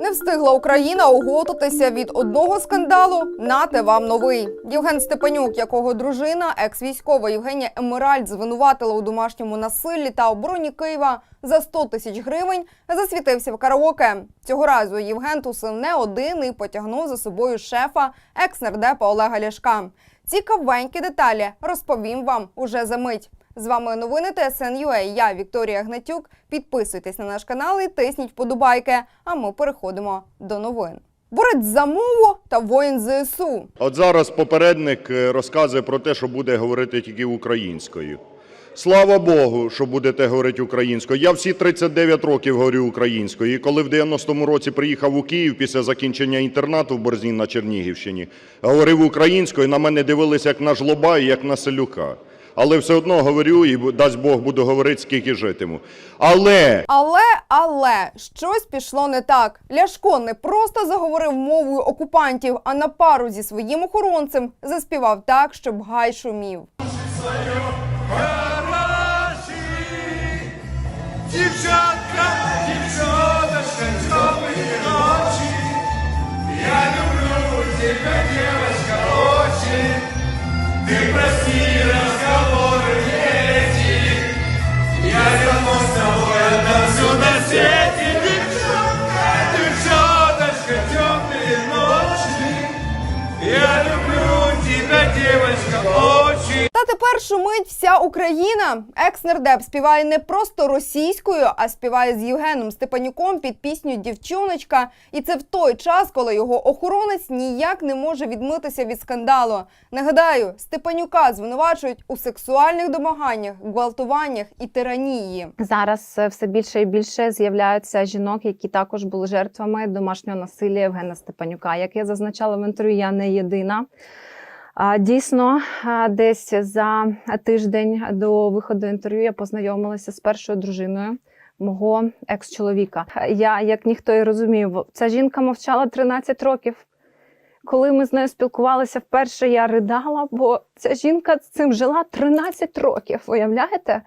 Не встигла Україна оготитися від одного скандалу. Нате вам новий. Євген Степанюк, якого дружина, екс-військова Євгенія Емеральд, звинуватила у домашньому насиллі та обороні Києва за 100 тисяч гривень, засвітився в караоке. Цього разу Євген тусив не один і потягнув за собою шефа екс-нардепа Олега Ляшка. Цікавенькі деталі розповім вам уже за мить. З вами новини ТСН.UA. Я Вікторія Гнатюк. Підписуйтесь на наш канал і тисніть вподобайки. А ми переходимо до новин. Борець за мову та воїн ЗСУ. От зараз попередник е, розказує про те, що буде говорити тільки українською. Слава Богу, що будете говорити українською. Я всі 39 років говорю українською. І коли в 90-му році приїхав у Київ після закінчення інтернату в Борзні на Чернігівщині, говорив українською, на мене дивилися як на жлоба і як на селюка. Але все одно говорю і дасть Бог буду говорити, скільки житиму. Але Але, але щось пішло не так. Ляшко не просто заговорив мовою окупантів, а на пару зі своїм охоронцем заспівав так, щоб гай шумів. Дівчатка, ночи. Я люблю очень. Ты прости разговоры эти. Я вернусь с тобой, все на свете. Девчонка, девчоночка, темные ночи. Я люблю тебя, девочка, очень. Та тепер шумить вся Україна. Екс-нардеп співає не просто російською, а співає з Євгеном Степанюком під пісню Дівчоночка. І це в той час, коли його охоронець ніяк не може відмитися від скандалу. Нагадаю, Степанюка звинувачують у сексуальних домаганнях, гвалтуваннях і тиранії. Зараз е, все більше і більше з'являються жінок, які також були жертвами домашнього насилля Євгена Степанюка. Як я зазначала в інтерв'ю, я не єдина. Дійсно, десь за тиждень до виходу інтерв'ю я познайомилася з першою дружиною мого екс-чоловіка. Я, як ніхто і розумів, ця жінка мовчала 13 років. Коли ми з нею спілкувалися вперше, я ридала, бо ця жінка з цим жила 13 років. Уявляєте?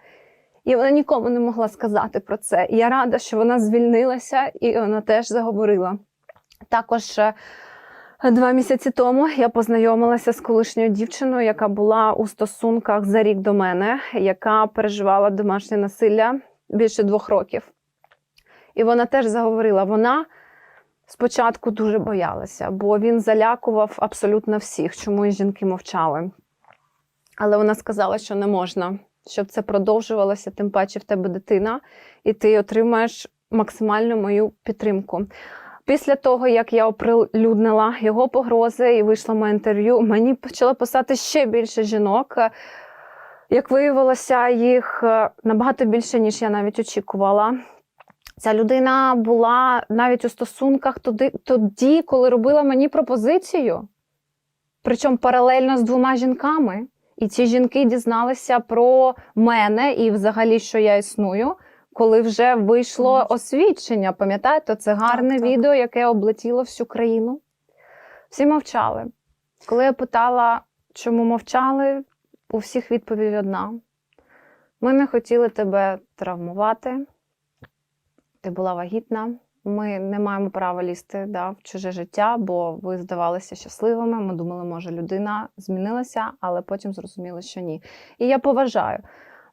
І вона нікому не могла сказати про це. І я рада, що вона звільнилася і вона теж заговорила. Також е, два місяці тому я познайомилася з колишньою дівчиною, яка була у стосунках за рік до мене, яка переживала домашнє насилля більше двох років. І вона теж заговорила. Вона спочатку дуже боялася, бо він залякував абсолютно всіх, чому і жінки мовчали. Але вона сказала, що не можна, щоб це продовжувалося, тим паче в тебе дитина, і ти отримаєш максимальну мою підтримку. Після того, як я оприлюднила його погрози і вийшла моє інтерв'ю, мені почало писати ще більше жінок. Як виявилося, їх е, набагато більше, ніж я навіть очікувала. Ця людина була навіть у стосунках тоді, тоді коли робила мені пропозицію, причому паралельно з двома жінками. І ці жінки дізналися про мене і взагалі, що я існую, коли вже вийшло освідчення. Пам'ятаєте, це гарне так. відео, яке облетіло всю країну. Всі мовчали. Коли я питала, чому мовчали, у всіх відповідь одна: ми не хотіли тебе травмувати, ти була вагітна. Ми не маємо права лізти да, в чуже життя, бо ви здавалися щасливими. Ми думали, може, людина змінилася, але потім зрозуміли, що ні. І я поважаю.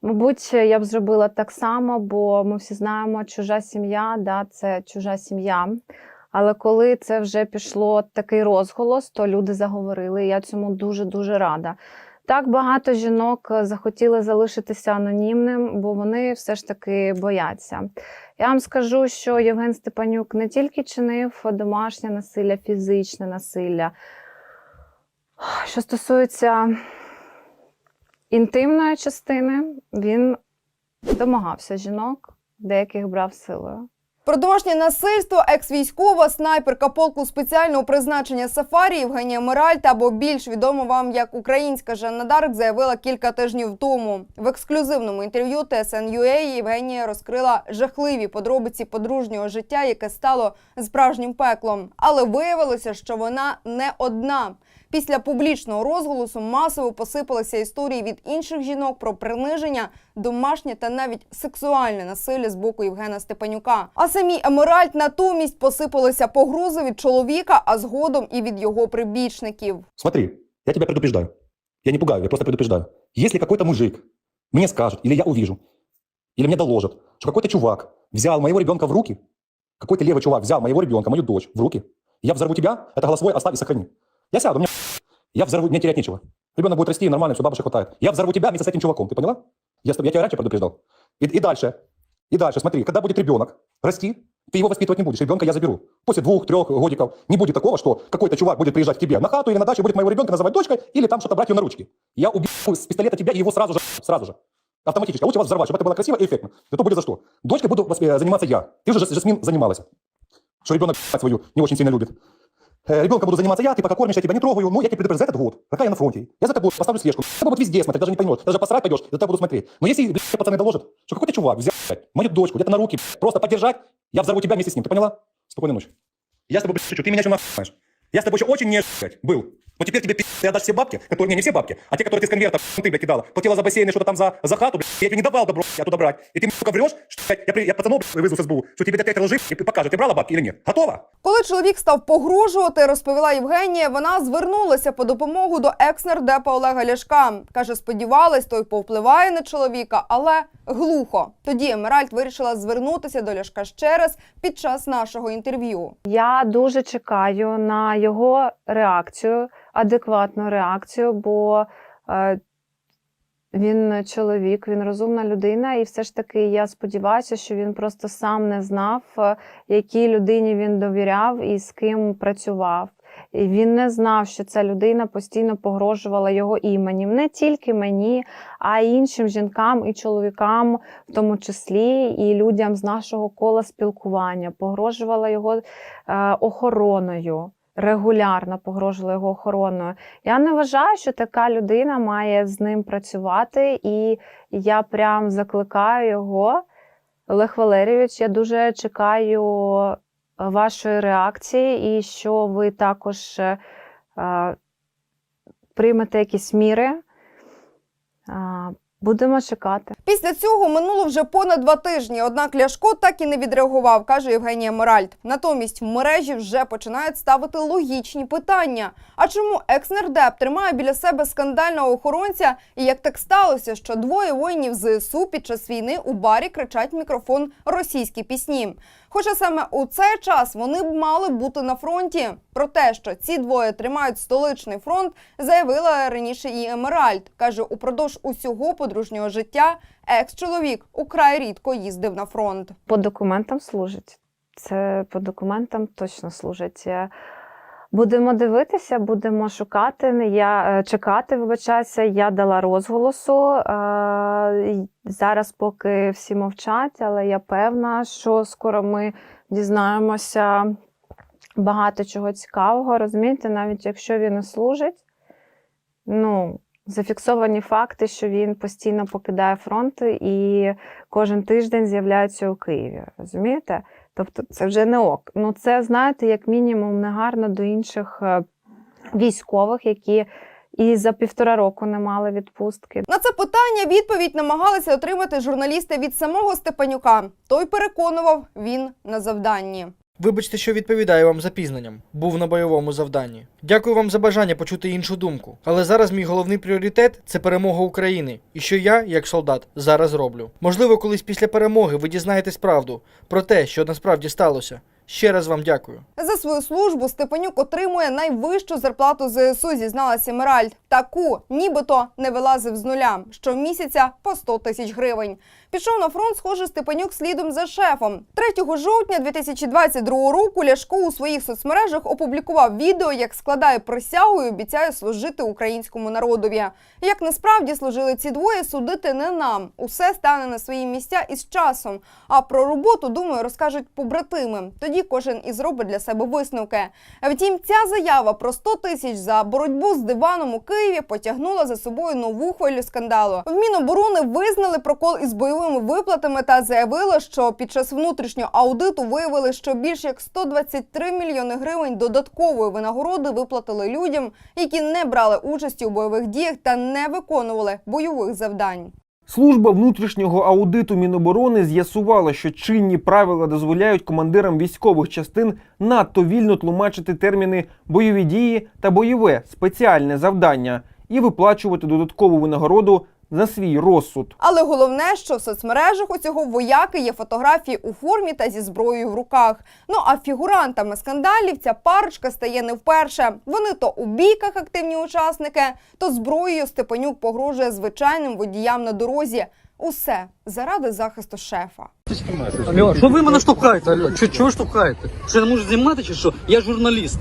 Мабуть, я б зробила так само, бо ми всі знаємо, чужа сім'я, да, це чужа сім'я. Але коли це вже пішло такий розголос, то люди заговорили. І я цьому дуже-дуже рада. Так багато жінок е, захотіли залишитися анонімним, бо вони все ж таки бояться. Я вам скажу, що Євген Степанюк не тільки чинив домашнє насилля, фізичне насилля. Що стосується інтимної частини, він домагався жінок, деяких брав силою. Про домашнє насильство екс-військова снайперка полку спеціального призначення Сафарі Євгенія Миральт, або більш відомо вам як українська Жанна Дарк, заявила кілька тижнів тому. В ексклюзивному інтерв'ю TSN.UA Євгенія розкрила жахливі подробиці подружнього життя, яке стало справжнім пеклом. Але виявилося, що вона не одна. Після публічного розголосу масово посипалися історії від інших жінок про приниження, домашнє та навіть сексуальне насилля з боку Євгена Степанюка. А самій Емеральд натомість посипалися погрози від чоловіка, а згодом і від його прибічників. Смотри, я тебя предупреждаю. Я не пугаю, я просто предупреждаю. Если какой-то мужик мне скажет, или я увижу, или мне доложит, что какой-то чувак взял моего ребенка в руки, какой-то левый чувак взял моего ребенка, мою дочь в руки, я взорву тебя, это голосовой оставь и сохрани. Я сяду, мне я взорву, мне терять нечего. Ребенок будет расти, и нормально, все, бабушек хватает. Я взорву тебя вместе с этим чуваком, ты поняла? Я, с тобой- я тебя раньше предупреждал. И, и дальше, И дальше, смотри, когда будет ребенок расти, ты его воспитывать не будешь, ребенка я заберу. После двух-трех годиков не будет такого, что какой-то чувак будет приезжать к тебе на хату или на дачу, будет моего ребенка называть дочкой, или там что-то брать ее на ручки. Я убью с пистолета тебя и его сразу же, сразу же. Автоматически. А лучше вас взорвать, чтобы это было красиво и эффектно. Это будет за что? Дочкой буду заниматься я. Ты уже, Жасмин, занималась. Что ребенок свою не очень сильно любит. Э, Ребенка буду заниматься я, ты пока кормишь, я тебя не трогаю. Ну, я тебя предупреждаю за этот год. Какая я на фронте. Я за тобой поставлю слежку. Я буду вот везде смотреть, даже не поймешь. Даже посрать пойдешь, за тебя буду смотреть. Но если блядь, пацаны доложат, что какой-то чувак взял блядь, мою дочку где-то на руки, блядь, просто поддержать, я взорву тебя вместе с ним. Ты поняла? Спокойной ночи. Я с тобой, блядь, шучу. Ты меня еще нахуй знаешь. Я с тобой еще очень не блядь, был. Но теперь тебе пи***, ты отдашь все бабки, которые, не, не все бабки, а те, которые ты с конверта ты, блядь, кидала. Платила за бассейн и что-то там за, за хату, блядь, я тебе не давал добро, блядь, оттуда брать. И ты мне, сука, врешь, что, блядь, я, при- я пацанов, блядь, вызову с СБУ, что тебе опять лжи и покажет, ты брала бабки или нет. Готово? Коли чоловік став погрожувати, розповіла Євгенія, вона звернулася по допомогу до екс-нардепа Олега Ляшка. Каже, сподівалась, той повпливає на чоловіка, але глухо. Тоді Емеральд вирішила звернутися до Ляшка ще раз під час нашого інтерв'ю. Я дуже чекаю на його реакцію, адекватну реакцію, бо е, він чоловік, він розумна людина, і все ж таки я сподіваюся, що він просто сам не знав, е, якій людині він довіряв і з ким працював. І він не знав, що ця людина постійно погрожувала його іменем, не тільки мені, а й іншим жінкам і чоловікам, в тому числі, і людям з нашого кола спілкування, погрожувала його е, охороною. Регулярно погрожувала його охороною. Я не вважаю, що така людина має з ним працювати, і я прям закликаю його, Олег Валерійович. Я дуже чекаю вашої реакції, і що ви також е, е, приймете якісь міри. Будемо чекати. Після цього минуло вже понад два тижні. Однак Ляшко так і не відреагував, каже Євгенія Моральд. Натомість в мережі вже починають ставити логічні питання. А чому екс-нардеп тримає біля себе скандального охоронця? І як так сталося, що двоє воїнів ЗСУ під час війни у барі кричать в мікрофон російські пісні? Хоча саме у цей час вони б мали бути на фронті. Про те, що ці двоє тримають столичний фронт, заявила раніше і Емеральд. каже, упродовж усього подружнього життя екс-чоловік украй рідко їздив на фронт. По документам служить. Це по документам точно служить. Будемо дивитися, будемо шукати. Я е, чекати, вибачаюся. Я дала розголосу. Е, Зараз поки всі мовчать, але я певна, що скоро ми дізнаємося багато чого цікавого. Розумієте, навіть якщо він і служить, ну. Зафіксовані факти, що він постійно покидає фронт і кожен тиждень з'являється у Києві. Розумієте? Тобто це вже не ок. Ну це знаєте, як мінімум, негарно до інших е, військових, які і за півтора року не мали відпустки. На це питання відповідь намагалися отримати журналісти від самого Степанюка. Той переконував він на завданні. Вибачте, що відповідаю вам запізненням. Був на бойовому завданні. Дякую вам за бажання почути іншу думку. Але зараз мій головний пріоритет це перемога України. І що я, як солдат, зараз роблю. Можливо, колись після перемоги ви дізнаєтесь правду про те, що насправді сталося. Ще раз вам дякую. За свою службу Степанюк отримує найвищу зарплату ЗСУ, зізналася Меральд. Таку, нібито не вилазив з нуля. Щомісяця по 100 тисяч гривень. Пішов на фронт, схоже, Степанюк слідом за шефом. 3 жовтня 2022 року Ляшко у своїх соцмережах опублікував відео, як складає присягу і обіцяє служити українському народові. Як насправді служили ці двоє, судити не нам. Усе стане на свої місця із часом. А про роботу, думаю, розкажуть побратими. Тоді кожен і зробить для себе висновки. Втім, ця заява про 100 тисяч за боротьбу з диваном у Києві потягнула за собою нову хвилю скандалу. В Міноборони визнали прокол із бойовими виплатами та заявили, що під час внутрішнього аудиту виявили, що більш як 123 мільйони гривень додаткової винагороди виплатили людям, які не брали участі у бойових діях та не виконували бойових завдань. Служба внутрішнього аудиту Міноборони з'ясувала, що чинні правила дозволяють командирам військових частин надто вільно тлумачити терміни бойові дії та бойове спеціальне завдання і виплачувати додаткову винагороду за свій розсуд. Але головне, що в соцмережах у цього вояки є фотографії у формі та зі зброєю в руках. Ну а фігурантами скандалів ця парочка стає не вперше. Вони то у бійках активні учасники, то зброєю Степанюк погрожує звичайним водіям на дорозі. Усе заради захисту шефа. Алло, що ви мене штовхаєте? Алло, чого, штовхаєте? Що я не можу знімати чи що? Я журналіст.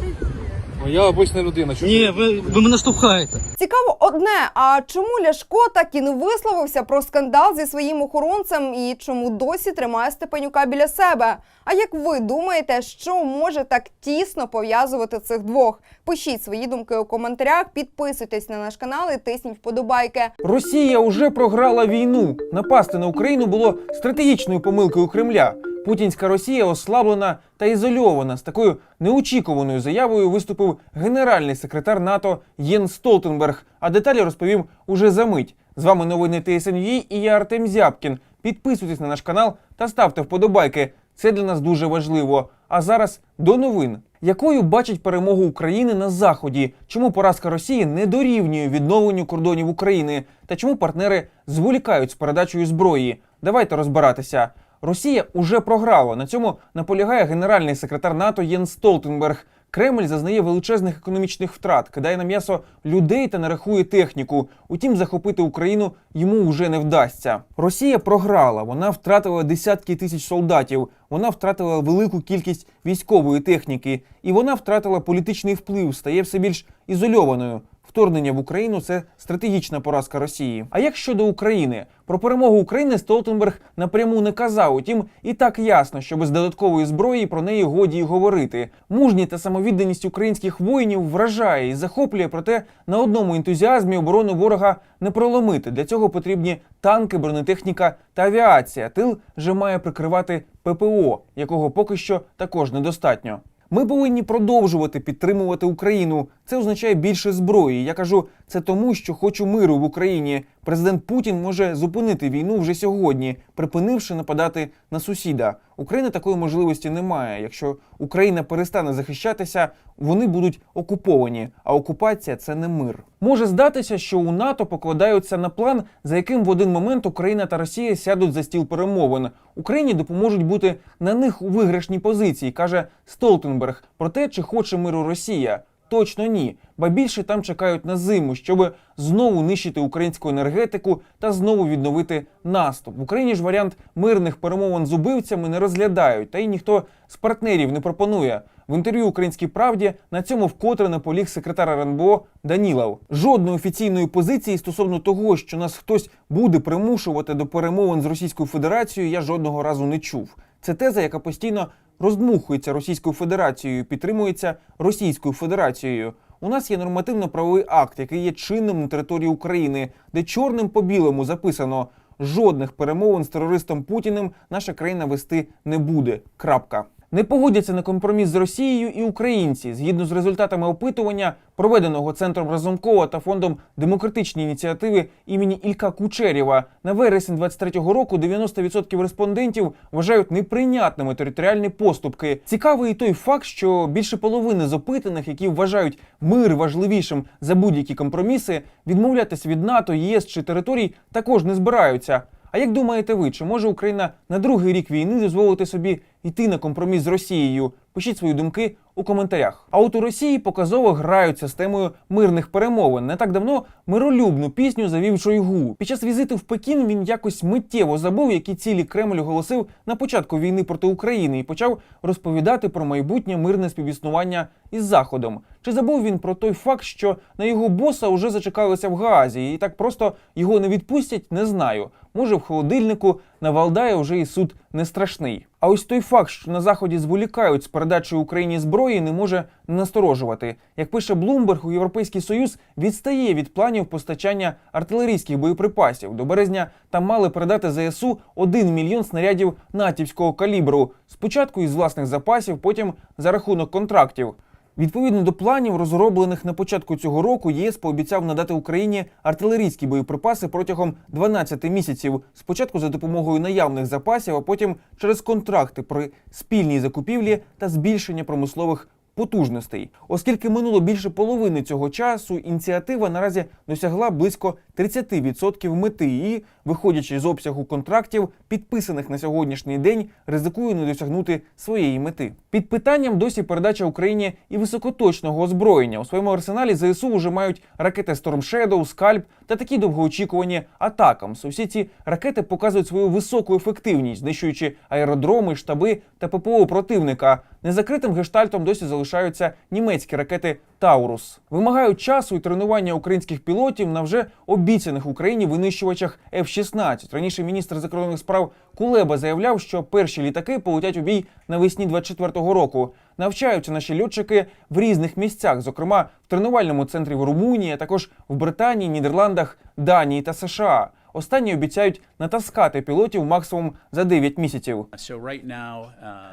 Я обична людина. Що Ні, ви, ви мене штовхаєте. Цікаво одне: а чому Ляшко так і не висловився про скандал зі своїм охоронцем і чому досі тримає Степанюка біля себе? А як ви думаєте, що може так тісно пов'язувати цих двох? Пишіть свої думки у коментарях, підписуйтесь на наш канал і тисніть вподобайки. Росія вже програла війну. Напасти на Україну було стратегічною помилкою Кремля. Путінська Росія ослаблена та ізольована. З такою неочікуваною заявою виступив генеральний секретар НАТО Єн Столтенберг. А деталі розповім уже за мить. З вами новини ТСНЮ і я Артем Зябкін. Підписуйтесь на наш канал та ставте вподобайки. Це для нас дуже важливо. А зараз до новин. Якою бачить перемогу України на заході? Чому поразка Росії не дорівнює відновленню кордонів України? Та чому партнери зволікають з передачею зброї? Давайте розбиратися. Росія уже програла. На цьому наполягає генеральний секретар НАТО Єн Столтенберг. Кремль зазнає величезних економічних втрат, кидає на м'ясо людей та не рахує техніку. Утім, захопити Україну йому вже не вдасться. Росія програла. Вона втратила десятки тисяч солдатів. Вона втратила велику кількість військової техніки, і вона втратила політичний вплив, стає все більш ізольованою. Вторгнення в Україну це стратегічна поразка Росії. А як щодо України, про перемогу України Столтенберг напряму не казав. Утім, і так ясно, що без додаткової зброї про неї годі й говорити. Мужність та самовідданість українських воїнів вражає і захоплює, проте на одному ентузіазмі оборону ворога не проломити. Для цього потрібні танки, бронетехніка та авіація. Тил же має прикривати ППО, якого поки що також недостатньо. Ми повинні продовжувати підтримувати Україну. Це означає більше зброї. Я кажу це тому, що хочу миру в Україні. Президент Путін може зупинити війну вже сьогодні, припинивши нападати на сусіда. України такої можливості немає. Якщо Україна перестане захищатися, вони будуть окуповані. А окупація це не мир. Може здатися, що у НАТО покладаються на план, за яким в один момент Україна та Росія сядуть за стіл перемовин. Україні допоможуть бути на них у виграшній позиції, каже Столтенберг. Про те, чи хоче миру Росія. Точно ні, ба більше там чекають на зиму, щоб знову нищити українську енергетику та знову відновити наступ. В Україні ж варіант мирних перемовин з убивцями не розглядають, та й ніхто з партнерів не пропонує. В інтерв'ю Українській правді на цьому вкотре наполіг секретар РНБО Данілов. Жодної офіційної позиції стосовно того, що нас хтось буде примушувати до перемовин з Російською Федерацією, я жодного разу не чув. Це теза, яка постійно роздмухується Російською Федерацією, підтримується Російською Федерацією. У нас є нормативно-правовий акт, який є чинним на території України, де чорним по білому записано: жодних перемовин з терористом Путіним наша країна вести не буде. Крапка. Не погодяться на компроміс з Росією і українці. Згідно з результатами опитування, проведеного центром Разумкова та фондом демократичні ініціативи імені Ілька Кучерєва, на вересень 23-го року 90% респондентів вважають неприйнятними територіальні поступки. Цікавий і той факт, що більше половини з опитаних, які вважають мир важливішим за будь-які компроміси, відмовлятися від НАТО, ЄС чи територій також не збираються. А як думаєте ви, чи може Україна на другий рік війни дозволити собі йти на компроміс з Росією? Пишіть свої думки у коментарях. А от у Росії показово граються з темою мирних перемовин. Не так давно миролюбну пісню завів Шойгу. Під час візиту в Пекін він якось миттєво забув, які цілі Кремль оголосив на початку війни проти України і почав розповідати про майбутнє мирне співіснування із Заходом. Чи забув він про той факт, що на його боса вже зачекалися в Гаазі, і так просто його не відпустять, не знаю. Може, в холодильнику на Валдая вже і суд не страшний. А ось той факт, що на заході зволікають з передачею Україні зброї, не може насторожувати. Як пише Блумберг, у Європейський Союз відстає від планів постачання артилерійських боєприпасів. До березня там мали передати ЗСУ 1 мільйон снарядів натівського калібру. Спочатку із власних запасів, потім за рахунок контрактів. Відповідно до планів, розроблених на початку цього року, ЄС пообіцяв надати Україні артилерійські боєприпаси протягом 12 місяців. Спочатку за допомогою наявних запасів, а потім через контракти при спільній закупівлі та збільшення промислових потужностей. Оскільки минуло більше половини цього часу, ініціатива наразі досягла близько 30% мети і, виходячи з обсягу контрактів, підписаних на сьогоднішній день, ризикує не досягнути своєї мети. Під питанням досі передача Україні і високоточного озброєння. У своєму арсеналі ЗСУ вже мають ракети Storm Shadow, Скальп та такі довгоочікувані атакамс. Усі ці ракети показують свою високу ефективність, знищуючи аеродроми, штаби та ППО противника. Незакритим гештальтом досі залишаються німецькі ракети Таурус. Вимагають часу і тренування українських пілотів на вже обіцяних Україні винищувачах F-16. Раніше міністр закордонних справ Кулеба заявляв, що перші літаки полетять у бій навесні 24-го року. Навчаються наші льотчики в різних місцях, зокрема в тренувальному центрі в Румунії, а також в Британії, Нідерландах, Данії та США. Останні обіцяють натаскати пілотів максимум за 9 місяців. Uh,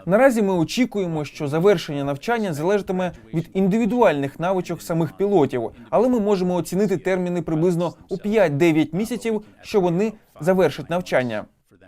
Наразі ми очікуємо, що завершення навчання залежатиме від індивідуальних навичок самих пілотів, але ми можемо оцінити терміни приблизно у 5-9 місяців, що вони завершать навчання.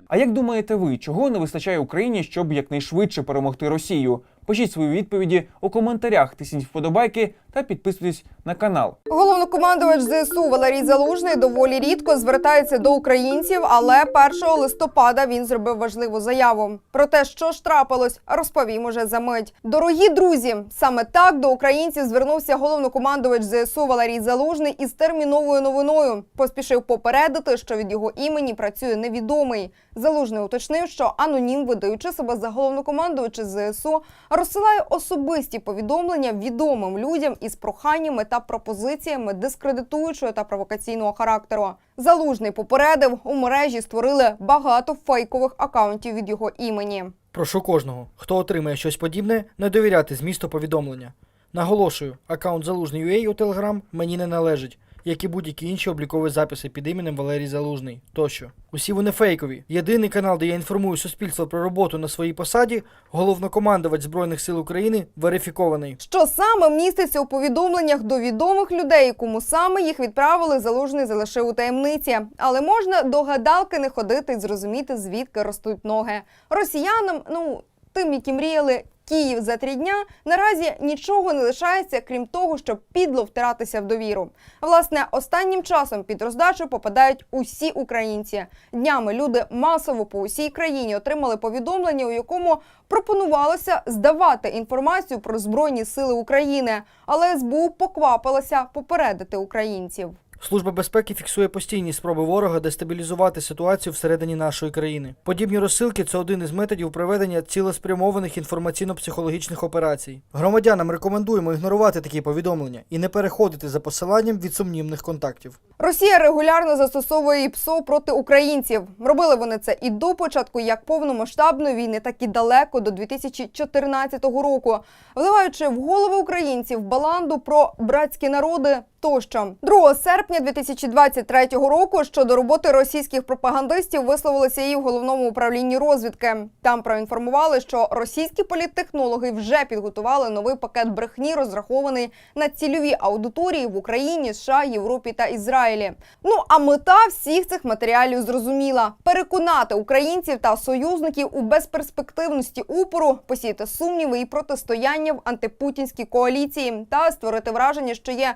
А як думаєте ви, чого не вистачає Україні, щоб якнайшвидше перемогти Росію? Пишіть свої відповіді у коментарях, тисніть вподобайки та підписуйтесь на канал. Головнокомандувач ЗСУ Валерій Залужний доволі рідко звертається до українців, але 1 листопада він зробив важливу заяву. Про те, що ж трапилось, розповім уже за мить. Дорогі друзі, саме так до українців звернувся головнокомандувач ЗСУ Валерій Залужний із терміновою новиною. Поспішив попередити, що від його імені працює невідомий. Залужний уточнив, що анонім, видаючи себе за головнокомандувача ЗСУ, розсилає особисті повідомлення відомим людям із проханнями та пропозиціями дискредитуючого та провокаційного характеру. Залужний попередив, у мережі створили багато фейкових акаунтів від його імені. Прошу кожного, хто отримає щось подібне, не довіряти змісту повідомлення. Наголошую, акаунт залужний.ua у Telegram мені не належить, як і будь-які інші облікові записи під іменем Валерій Залужний тощо. Усі вони фейкові. Єдиний канал, де я інформую суспільство про роботу на своїй посаді, головнокомандувач Збройних сил України верифікований. Що саме міститься у повідомленнях до відомих людей, кому саме їх відправили, залужний залишив у таємниці. Але можна до гадалки не ходити і зрозуміти, звідки ростуть ноги. Росіянам, ну тим, які мріяли. Київ за три дня наразі нічого не лишається, крім того, щоб підло втиратися в довіру. Власне, останнім часом під роздачу попадають усі українці. Днями люди масово по усій країні отримали повідомлення, у якому пропонувалося здавати інформацію про збройні сили України, але СБУ поквапилася попередити українців. Служба безпеки фіксує постійні спроби ворога дестабілізувати ситуацію всередині нашої країни. Подібні розсилки це один із методів проведення цілеспрямованих інформаційно-психологічних операцій. Громадянам рекомендуємо ігнорувати такі повідомлення і не переходити за посиланням від сумнівних контактів. Росія регулярно застосовує ІПСО проти українців. Робили вони це і до початку як повномасштабної війни, так і далеко до 2014 року, вливаючи в голови українців баланду про братські народи. Тощо 2 серпня 2023 року щодо роботи російських пропагандистів висловилися і в головному управлінні розвідки. Там проінформували, що російські політтехнологи вже підготували новий пакет брехні, розрахований на цільові аудиторії в Україні, США, Європі та Ізраїлі. Ну а мета всіх цих матеріалів зрозуміла: переконати українців та союзників у безперспективності упору, посіяти сумніви і протистояння в антипутінській коаліції та створити враження, що є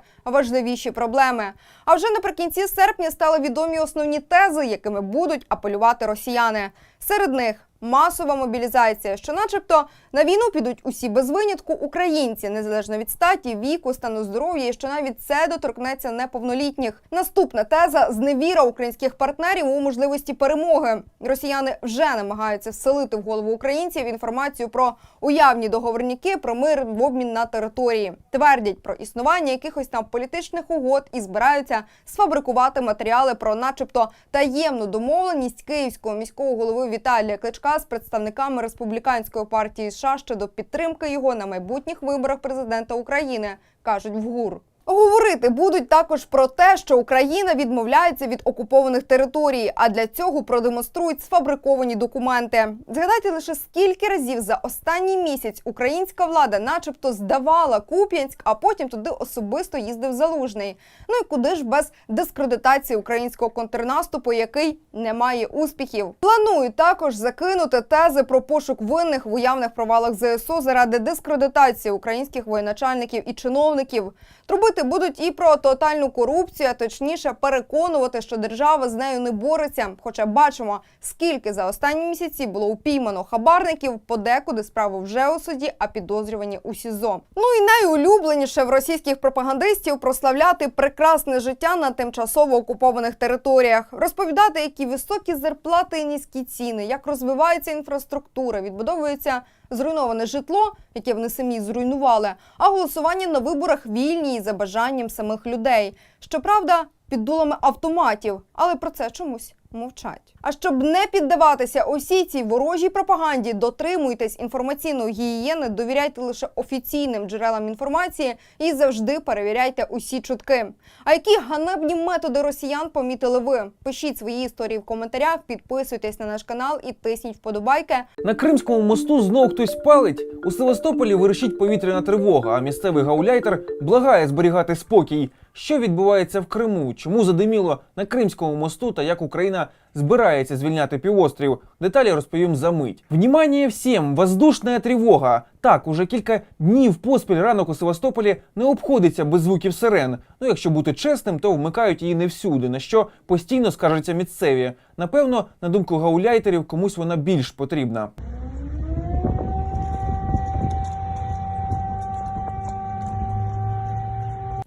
важливіші проблеми. А вже наприкінці серпня стали відомі основні тези, якими будуть апелювати росіяни. Серед них масова мобілізація, що, начебто, на війну підуть усі без винятку українці, незалежно від статі, віку, стану здоров'я, і що навіть це доторкнеться неповнолітніх. Наступна теза зневіра українських партнерів у можливості перемоги. Росіяни вже намагаються вселити в голову українців інформацію про уявні договорняки про мир в обмін на території. Твердять про існування якихось там політичних угод і збираються сфабрикувати матеріали про, начебто, таємну домовленість київського міського голови Віталія Кличка з представниками республіканської партії США щодо підтримки його на майбутніх виборах президента України, кажуть в ГУР. Говорити будуть також про те, що Україна відмовляється від окупованих територій, а для цього продемонструють сфабриковані документи. Згадайте лише скільки разів за останній місяць українська влада, начебто, здавала Куп'янськ, а потім туди особисто їздив залужний. Ну і куди ж без дискредитації українського контрнаступу, який не має успіхів. Планують також закинути тези про пошук винних в уявних провалах ЗСУ заради дискредитації українських воєначальників і чиновників. Трубити будуть і про тотальну корупцію, а точніше переконувати, що держава з нею не бореться. Хоча бачимо, скільки за останні місяці було упіймано хабарників, подекуди справи вже у суді, а підозрювані у СІЗО. Ну і найулюбленіше в російських пропагандистів прославляти прекрасне життя на тимчасово окупованих територіях, розповідати, які високі зарплати і низькі ціни, як розвивається інфраструктура, відбудовується зруйноване житло, яке вони самі зруйнували, а голосування на виборах вільні і за бажанням самих людей. Щоправда, під дулами автоматів, але про це чомусь мовчать. А щоб не піддаватися усій цій ворожій пропаганді, дотримуйтесь інформаційної гігієни, довіряйте лише офіційним джерелам інформації і завжди перевіряйте усі чутки. А які ганебні методи росіян помітили ви? Пишіть свої історії в коментарях, підписуйтесь на наш канал і тисніть вподобайки. На Кримському мосту знов хтось палить. У Севастополі вирішить повітряна тривога, а місцевий гауляйтер благає зберігати спокій. Що відбувається в Криму? Чому задиміло на Кримському мосту та як Україна збирається звільняти півострів? Деталі розповім за мить. Внімання всім! Воздушна тривога. Так, уже кілька днів поспіль ранок у Севастополі не обходиться без звуків сирен. Ну, якщо бути чесним, то вмикають її не всюди, на що постійно скаржаться місцеві. Напевно, на думку гауляйтерів, комусь вона більш потрібна.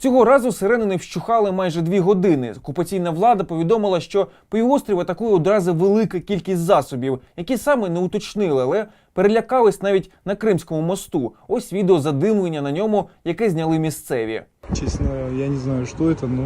Цього разу сирени не вщухали майже дві години. Окупаційна влада повідомила, що півострів атакує одразу велика кількість засобів, які саме не уточнили, але перелякались навіть на Кримському мосту. Ось відео задимлення на ньому, яке зняли місцеві. Честно, я не знаю, что это, но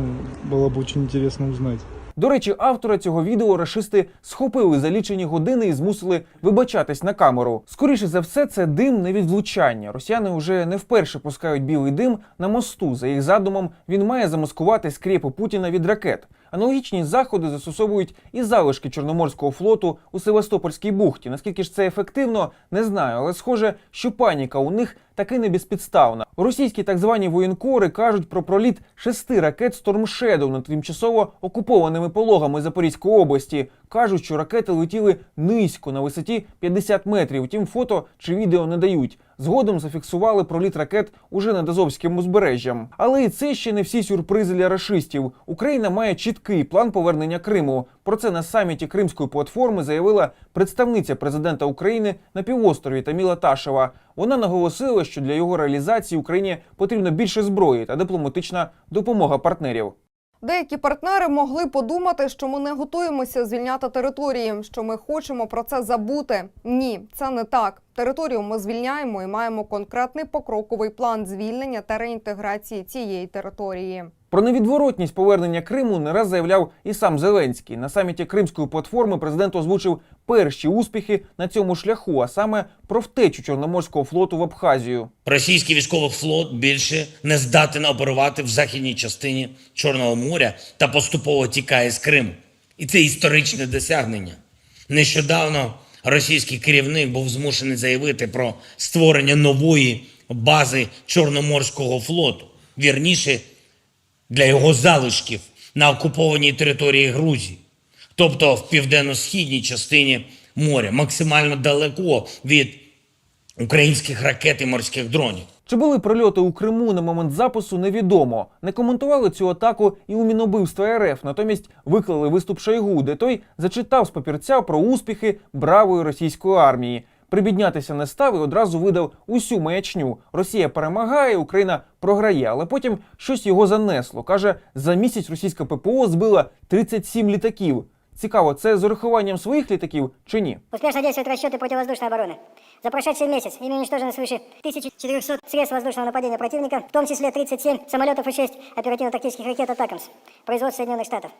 было бы очень интересно узнать. До речі, автора цього відео рашисти схопили за лічені години і змусили вибачатись на камеру. Скоріше за все, це дим не від влучання. Росіяни вже не вперше пускають білий дим на мосту. За їх задумом, він має замаскувати скрепи Путіна від ракет. Аналогічні заходи застосовують і залишки Чорноморського флоту у Севастопольській бухті. Наскільки ж це ефективно, не знаю, але схоже, що паніка у них таки не безпідставна. Російські так звані воєнкори кажуть про проліт шести ракет Storm Shadow над тимчасово окупованими пологами Запорізької області. Кажуть, що ракети летіли низько на висоті 50 метрів. Втім, фото чи відео не дають. Згодом зафіксували проліт ракет уже над Азовським узбережжям. Але і це ще не всі сюрпризи для рашистів. Україна має чіткий план повернення Криму. Про це на саміті Кримської платформи заявила представниця президента України на півострові Таміла Ташева. Вона наголосила, що для його реалізації Україні потрібно більше зброї та дипломатична допомога партнерів. Деякі партнери могли подумати, що ми не готуємося звільняти території, що ми хочемо про це забути. Ні, це не так. Територію ми звільняємо і маємо конкретний покроковий план звільнення та реінтеграції цієї території. Про невідворотність повернення Криму не раз заявляв і сам Зеленський. На саміті Кримської платформи президент озвучив перші успіхи на цьому шляху, а саме про втечу Чорноморського флоту в Абхазію. Російський військовий флот більше не здатен оперувати в західній частині Чорного моря та поступово тікає з Криму. І це історичне досягнення. Нещодавно російський керівник був змушений заявити про створення нової бази Чорноморського флоту, вірніше для його залишків на окупованій території Грузії, тобто в південно-східній частині моря, максимально далеко від українських ракет і морських дронів. Чи були прильоти у Криму на момент запису, невідомо. Не коментували цю атаку і у Мінобивства РФ, натомість виклали виступ Шойгу, де той зачитав з папірця про успіхи бравої російської армії. Прибіднятися не став і одразу видав усю маячню. Росія перемагає, Україна програє, але потім щось його занесло. Каже, за місяць російська ППО збила 37 літаків. Цікаво, це з урахуванням своїх літаків чи ні? Успешно действуют расчеты противовоздушной обороны. За прошедший месяц ими уничтожено свыше 1400 средств воздушного нападения противника, в том числе 37 самолетов и 6 оперативно-тактических ракет «Атакамс» производства Соединенных Штатов.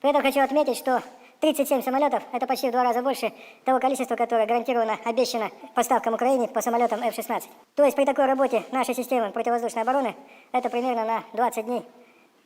При этом хочу отметить, что 37 самолетов, это почти в два раза больше того количества, которое гарантированно обещано поставкам Украине по самолетам F-16. То есть при такой работе нашей системы противовоздушной обороны это примерно на 20 дней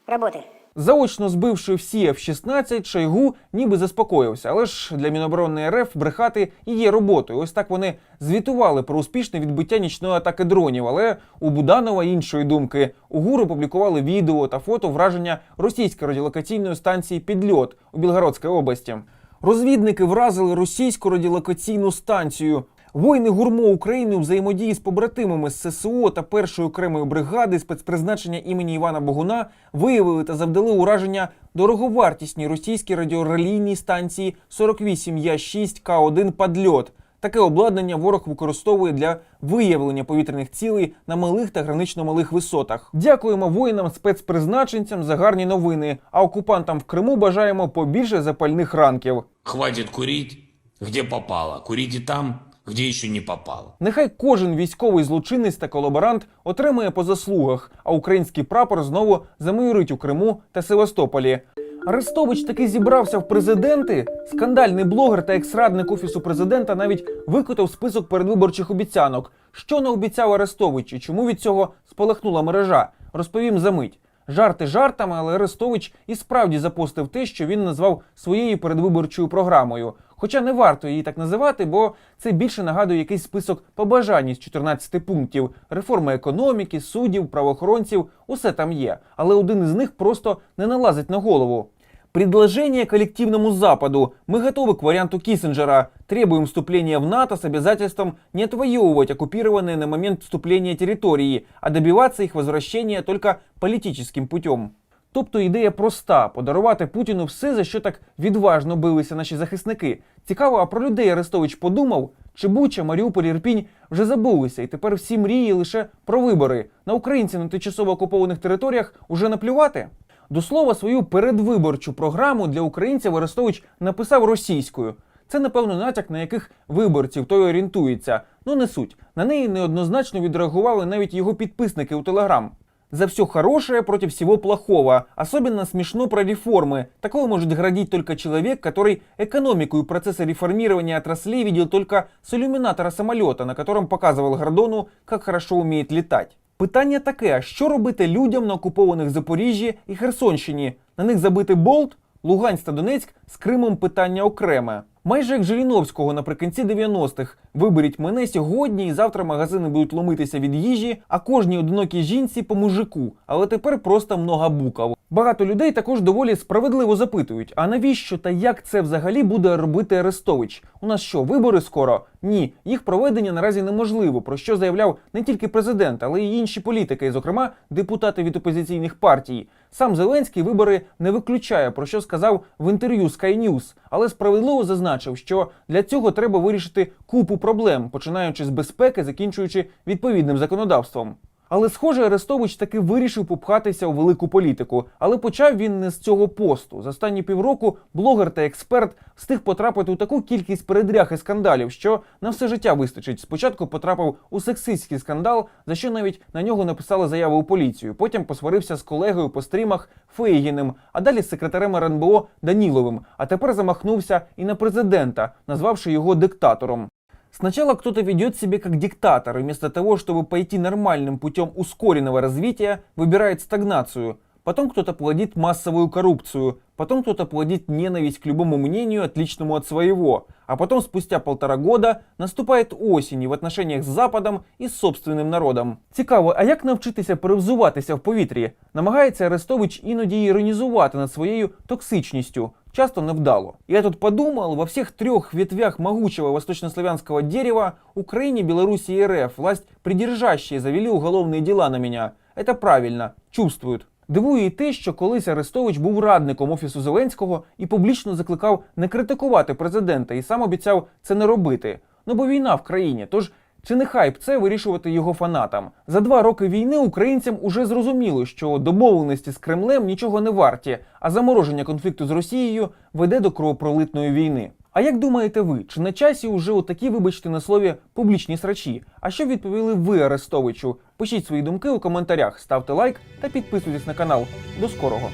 работы. Заочно збивши всі F-16, Шойгу ніби заспокоївся, але ж для Міноборони РФ брехати і є роботою. Ось так вони звітували про успішне відбиття нічної атаки дронів. Але у Буданова іншої думки у ГУР опублікували відео та фото враження російської радіолокаційної станції Підльот у Білгородській області. Розвідники вразили російську радіолокаційну станцію. Воїни гурмо України у взаємодії з побратимами з ССО та першої окремої бригади спецпризначення імені Івана Богуна виявили та завдали ураження дороговартісній російській радіорелійній станції 48 Я 6 К1 Падльот. Таке обладнання ворог використовує для виявлення повітряних цілей на малих та гранично малих висотах. Дякуємо воїнам спецпризначенцям за гарні новини. А окупантам в Криму бажаємо побільше запальних ранків. Хватит курить, где попало. Курите там, где еще не попало. Нехай кожен військовий злочинець та колаборант отримує по заслугах, а український прапор знову замайорить у Криму та Севастополі. Арестович таки зібрався в президенти. Скандальний блогер та екс-радник офісу президента навіть викотав список передвиборчих обіцянок. Що не обіцяв Арестович і чому від цього спалахнула мережа? Розповім за мить. Жарти жартами, але Арестович і справді запостив те, що він назвав своєю передвиборчою програмою. Хоча не варто її так називати, бо це більше нагадує якийсь список побажань із 14 пунктів: реформи економіки, суддів, правоохоронців усе там є. Але один із них просто не налазить на голову. Предложение коллективному Западу. Мы готовы к варианту Киссинджера. Требуем вступления в НАТО с обязательством не отвоевывать оккупированные на момент вступления территории, а добиваться их возвращения только политическим путем. Тобто ідея проста подарувати Путіну все, за що так відважно билися наші захисники. Цікаво, а про людей Арестович подумав? Чи Буча, Маріуполь, Ірпінь вже забулися, і тепер всі мрії лише про вибори. На українців на тимчасово окупованих територіях уже наплювати? До слова, свою передвиборчу програму для українців Арестович написав російською. Це, напевно, натяк на яких виборців той орієнтується. Ну не суть. На неї неоднозначно відреагували навіть його підписники у Телеграм. За все хорошее против всего плохого. Особенно смешно про реформы. Такого может градить только человек, который экономику и процессы реформирования отраслей видел только с иллюминатора самолета, на котором показывал Гордону, как хорошо умеет летать. Питання таке: а що робити людям на окупованих Запоріжжі і Херсонщині? На них забити болт? Луганськ та Донецьк з Кримом питання окреме. Майже як Жириновського наприкінці 90-х. Виберіть мене сьогодні, і завтра магазини будуть ломитися від їжі, а кожній одинокій жінці по мужику. Але тепер просто много букав. Багато людей також доволі справедливо запитують: а навіщо та як це взагалі буде робити Арестович? У нас що, вибори скоро? Ні, їх проведення наразі неможливо, про що заявляв не тільки президент, але й інші політики, зокрема депутати від опозиційних партій. Сам Зеленський вибори не виключає, про що сказав в інтерв'ю Sky News, але справедливо зазначив, що для цього треба вирішити купу проблем, починаючи з безпеки, закінчуючи відповідним законодавством. Але, схоже, Арестович таки вирішив попхатися у велику політику. Але почав він не з цього посту. За останні півроку блогер та експерт встиг потрапити у таку кількість передряг і скандалів, що на все життя вистачить. Спочатку потрапив у сексистський скандал, за що навіть на нього написали заяву у поліцію. Потім посварився з колегою по стрімах Фейгіним, а далі з секретарем РНБО Даніловим. А тепер замахнувся і на президента, назвавши його диктатором. Сначала кто-то ведет себя как диктатор, и вместо того, чтобы пойти нормальным путем ускоренного развития, выбирает стагнацию. Потом кто-то плодит массовую коррупцию, потом кто-то плодит ненависть к любому мнению, отличному от своего. А потом, спустя полтора года, наступает осінь і в отношениях з Западом і з собственним народом. Цікаво, а як навчитися перевзуватися в повітрі? Намагається Арестович іноді іронізувати над своєю токсичністю, часто невдало. Я тут подумал, во всех трех ветвях могучего восточнославянского дерева Украине, Белоруссии и РФ власть придержащие завели уголовные дела на меня. Это правильно, чувствуют. Дивує і те, що колись Арестович був радником офісу Зеленського і публічно закликав не критикувати президента і сам обіцяв це не робити. Ну бо війна в країні, тож чи не хайп це вирішувати його фанатам? За два роки війни українцям уже зрозуміло, що домовленості з Кремлем нічого не варті, а замороження конфлікту з Росією веде до кровопролитної війни. А як думаєте ви, чи на часі уже отакі, вибачте на слові, публічні срачі? А що відповіли ви Арестовичу? Пишіть свої думки у коментарях, ставте лайк та підписуйтесь на канал. До скорого!